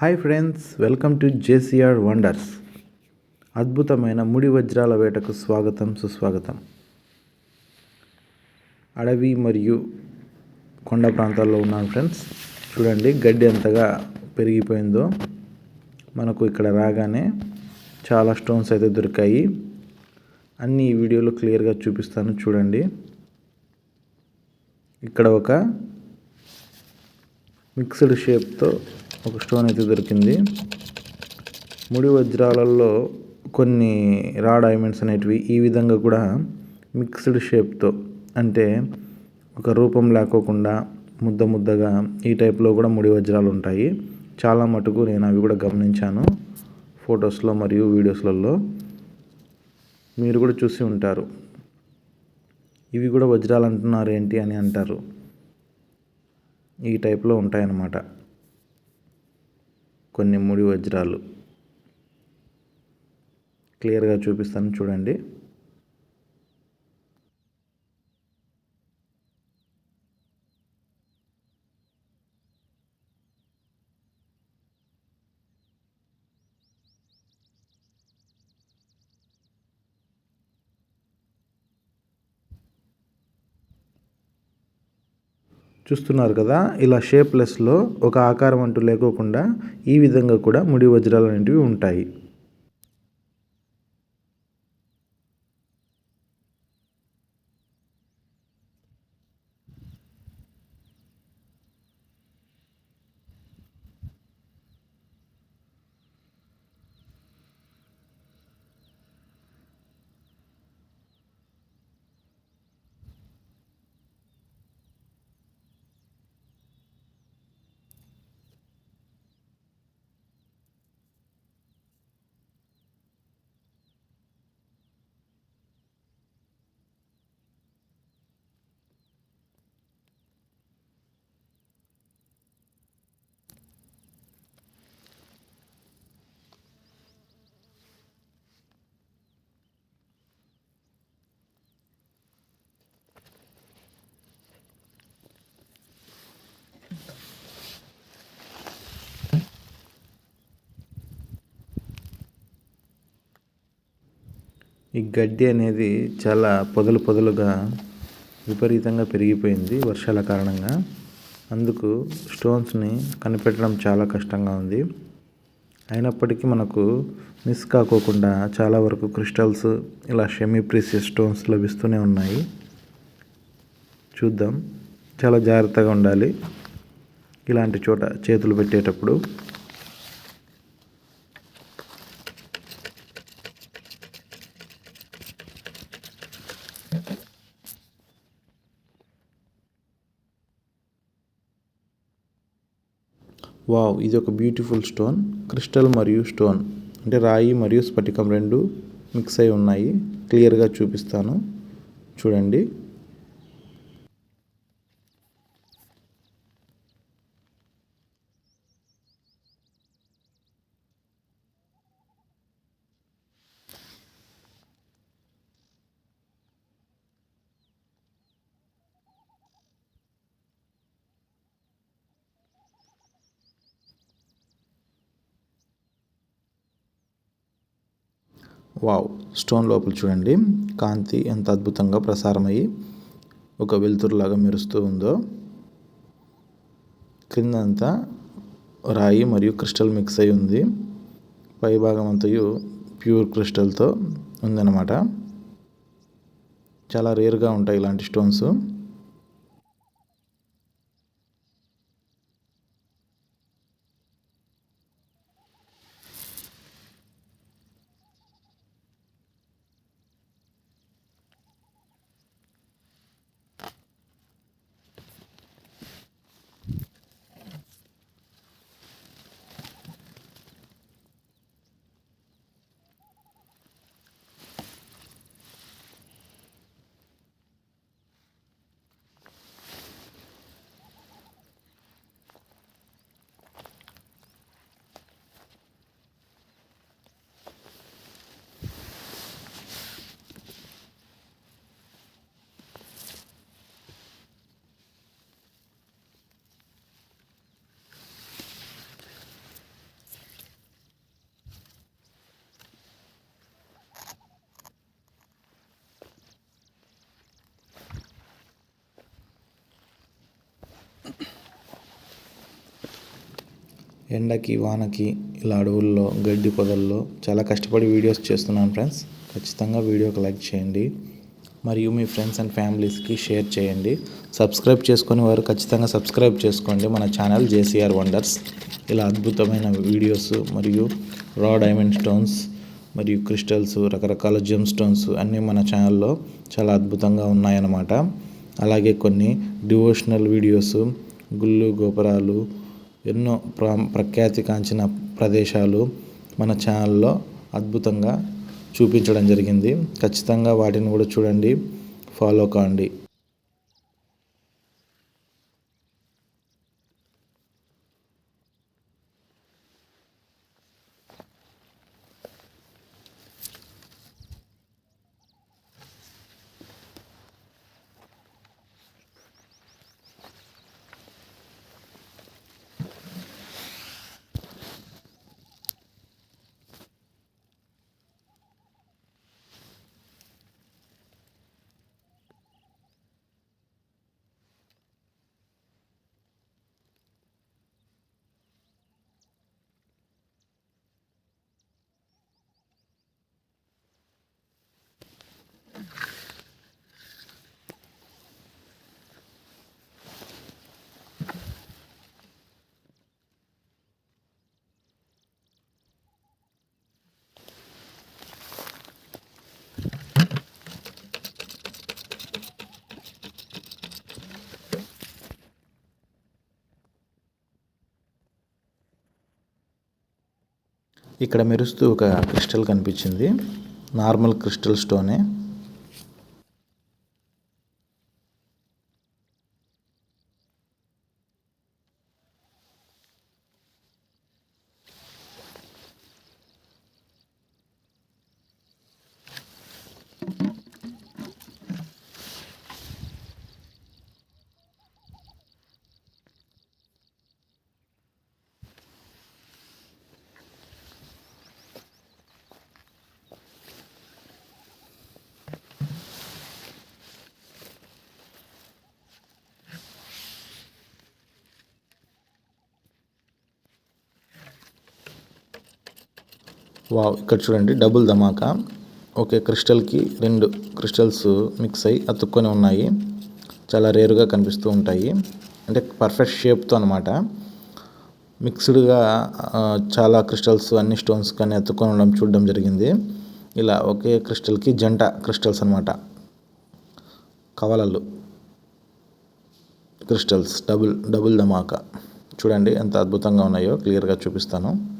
Hi friends welcome to JCR wonders. అద్భుతమైన ముడి వజ్రాల వేటకు స్వాగతం సుస్వాగతం. అడవి మరియు కొండ ప్రాంతాల్లో ఉన్నాను ఫ్రెండ్స్. చూడండి గడ్డి ఎంతగా పెరిగిపోయిందో. మనకు ఇక్కడ రాగానే చాలా స్టోన్స్ అయితే దొరికాయి. అన్ని ఈ వీడియోలో క్లియర్గా చూపిస్తాను చూడండి. ఇక్కడ ఒక మిక్స్డ్ షేప్తో ఒక స్టోన్ అయితే దొరికింది. ముడి వజ్రాలలో కొన్ని రా డైమండ్స్ అనేటివి ఈ విధంగా కూడా మిక్స్డ్ షేప్తో అంటే ఒక రూపం లేకోకుండా ముద్ద ముద్దగా ఈ టైప్లో కూడా ముడి వజ్రాలు ఉంటాయి. చాలా మటుకు నేను అవి కూడా గమనించాను ఫొటోస్లో మరియు వీడియోస్లలో. మీరు కూడా చూసి ఉంటారు. ఇవి కూడా వజ్రాలు అంటున్నారు ఏంటి అని అంటారు. ఈ టైప్లో ఉంటాయన్నమాట. కొన్ని ముడి వజ్రాలు. క్లియర్గా చూపిస్తాను చూడండి. చూస్తున్నారు కదా? ఇలా షేప్లెస్లో ఒక ఆకారం అంటూ లేకోకుండా ఈ విధంగా కూడా ముడి వజ్రాలు అనేటివి ఉంటాయి. ఈ గడ్డి అనేది చాలా పొదలు పొదలుగా విపరీతంగా పెరిగిపోయింది వర్షాల కారణంగా. అందుకు స్టోన్స్ని కనిపెట్టడం చాలా కష్టంగా ఉంది. అయినప్పటికీ మనకు మిస్ కాకోకుండా చాలా వరకు క్రిస్టల్స్ ఇలా షెమీ ప్రీసియస్ స్టోన్స్ లభిస్తూనే ఉన్నాయి. చూద్దాం. చాలా జాగ్రత్తగా ఉండాలి. ఇలాంటి చోట చేతులు పెట్టేటప్పుడు వావ్ ఇది ఒక బ్యూటిఫుల్ స్టోన్ క్రిస్టల్ మరియు స్టోన్. అంటే రాయి మరియు స్ఫటికం రెండు మిక్స్ అయి ఉన్నాయి. క్లియర్గా చూపిస్తాను. చూడండి. వావ్ స్టోన్ లోపల చూడండి. కాంతి ఎంత అద్భుతంగా ప్రసారమయ్యి ఒక వెలుతురులాగా మెరుస్తూ ఉందో. క్రిందంతా రాయి మరియు క్రిస్టల్ మిక్స్ అయి ఉంది. పై భాగం అంతయు ప్యూర్ క్రిస్టల్తో ఉందన్నమాట. చాలా రేర్గా ఉంటాయి ఇలాంటి స్టోన్స్. ఎండకి వానకి ఇలా అడవుల్లో గడ్డి పొదల్లో చాలా కష్టపడి వీడియోస్ చేస్తున్నాను ఫ్రెండ్స్ ఖచ్చితంగా వీడియోకి లైక్ చేయండి. మరియు మీ ఫ్రెండ్స్ అండ్ ఫ్యామిలీస్కి షేర్ చేయండి. సబ్స్క్రైబ్ చేసుకునే వారు ఖచ్చితంగా సబ్స్క్రైబ్ చేసుకోండి. మన ఛానల్ జేసీఆర్ వండర్స్ ఇలా అద్భుతమైన వీడియోస్ మరియు రా డైమండ్ స్టోన్స్ మరియు క్రిస్టల్స్ రకరకాల జెమ్ స్టోన్స్ అన్నీ మన ఛానల్లో చాలా అద్భుతంగా ఉన్నాయన్నమాట. అలాగే కొన్ని డివోషనల్ వీడియోస్ గుళ్ళు గోపురాలు ఎన్నో ప్ర ప్రఖ్యాతి కాంచిన ప్రదేశాలు మన ఛానల్లో అద్భుతంగా చూపించడం జరిగింది. ఖచ్చితంగా వాటిని కూడా చూడండి. ఫాలో కాండి. ఇక్కడ మెరుస్తూ ఒక క్రిస్టల్ కనిపించింది. Normal crystal స్టోనే. వావ్ ఇక్కడ చూడండి డబుల్ ధమాకా. ఒకే క్రిస్టల్కి రెండు క్రిస్టల్స్ మిక్స్ అయ్యి అతుక్కొని ఉన్నాయి. చాలా రేరుగా కనిపిస్తూ ఉంటాయి. అంటే పర్ఫెక్ట్ షేప్తో అనమాట మిక్స్డ్గా చాలా క్రిస్టల్స్ అన్ని స్టోన్స్ కానీ అతుక్కొని ఉండడం చూడడం జరిగింది. ఇలా ఒకే క్రిస్టల్కి జంట క్రిస్టల్స్ అనమాట కవలలు. క్రిస్టల్స్ డబుల్ డబుల్ ధమాకా. చూడండి ఎంత అద్భుతంగా ఉన్నాయో క్లియర్గా చూపిస్తాను.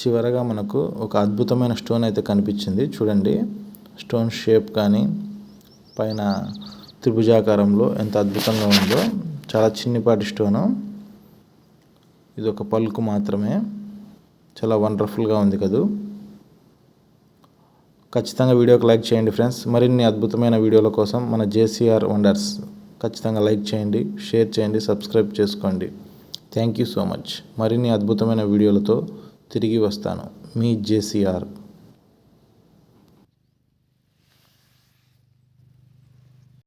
చివరగా మనకు ఒక అద్భుతమైన స్టోన్ అయితే కనిపించింది. చూడండి స్టోన్ షేప్ కానీ పైన త్రిభుజాకారంలో ఎంత అద్భుతంగా ఉందో. చాలా చిన్నపాటి స్టోను. ఇది ఒక పలుకు మాత్రమే. చాలా వండర్ఫుల్గా ఉంది కదూ. ఖచ్చితంగా వీడియోకి లైక్ చేయండి ఫ్రెండ్స్. మరిన్ని అద్భుతమైన వీడియోల కోసం మన జేసీఆర్ వండర్స్. ఖచ్చితంగా లైక్ చేయండి షేర్ చేయండి సబ్స్క్రైబ్ చేసుకోండి. Thank you so much. మరిన్ని అద్భుతమైన వీడియోలతో తిరిగి వస్తాను. మీ జేసీఆర్